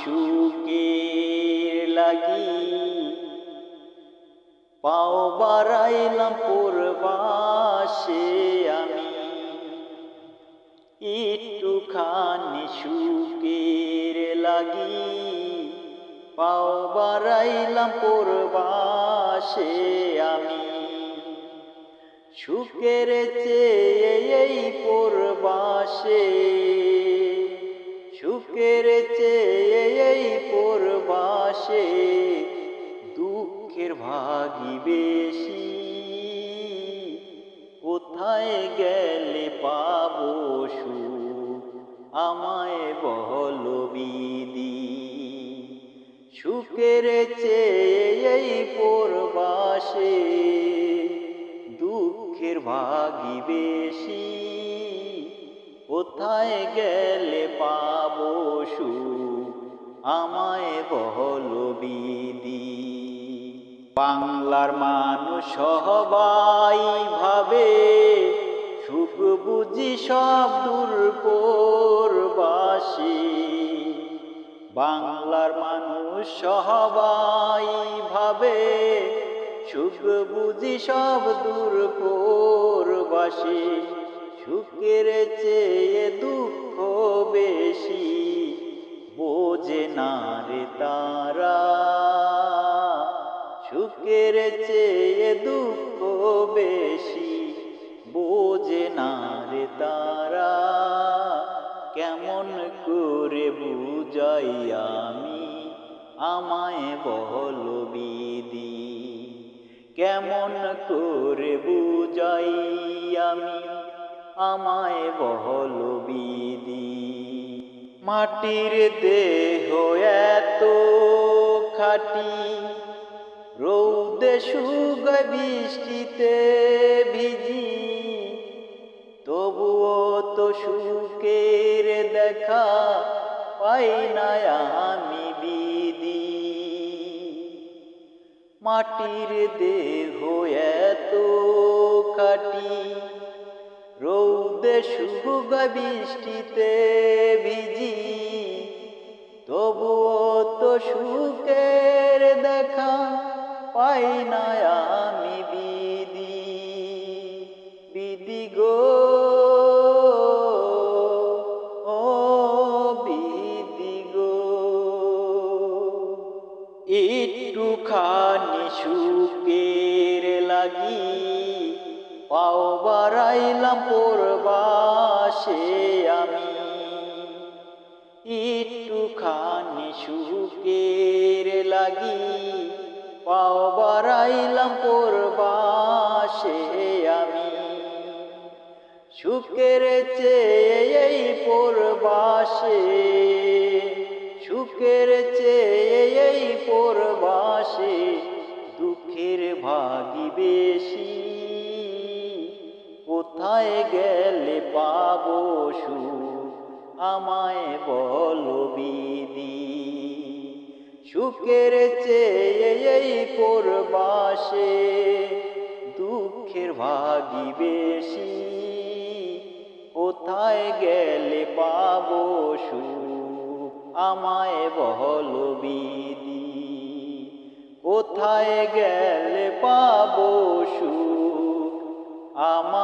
সুখে লাগি, পাও বাড়াইলাম পূর্বাসে আমি। একটুখানি সুখের লাগি, পাও বাড়াইলাম পূর্বাসে আমি। সুখের চেয়ে এই পূর্বাসে, সুখের চেয়ে পূর্বাসে দুঃখের ভাগি বেশি। কোথায় গেলে পাবো সুখ? আমায় বল বিদি সুখের চেয়ে এই পূর্বাসে, দুঃখের ভাগি বেশি। কোথায় গেলে পাবো সুখ? আমায় বহল বিদি বাংলার মানুষ সবাই ভাবে, সুখ বুঝি সব দূর পরবাসী বাংলার মানুষ সবাই ভাবে, সুখ বুঝি সব দূর পরবাসী সুখের চেয়ে দুঃখ বেশি। না রে তারা, সুখের চেয়ে দুঃখ বেশি বোঝে না রে তারা। কেমন করে বুঝাই আমি, আমায় বল বিদি কেমন করে বুঝাই আমি, আমায় বল বিদি মাটির দেহ এত খাটি। রৌদে সুগ বৃষ্টিতে ভিজি। তবুও তো সুখের দেখা পাই না আমি বিদি মাটির দেহ এত কাটি সুগ বৃষ্টিতে ভিজি। তবুও তো সুখের দেখা পাই না আমি বিদি। বিদি গো, ও বিদি গো। একটুখানি লাগি পাও বাড়াইলাম পূর্বাসে আমি। একটুখানি সুখের লাগি পাও বাড়াইলাম পূর্বাসে আমি। সুখের চেয়ে এই পূর্বাসে, সুখের চেয়ে এই পূর্বাসে দুঃখের ভাগি বেশি। কোথায় গেলে পাবো সুখ? আমায় বল বিদি সুখের চেয়ে এই পূর্বাসে, দুঃখের ভাগি বেশি। কোথায় গেলে পাবো সুখ? আমায় বল বিদি কোথায় গেলে পাবো সুখ? আমায়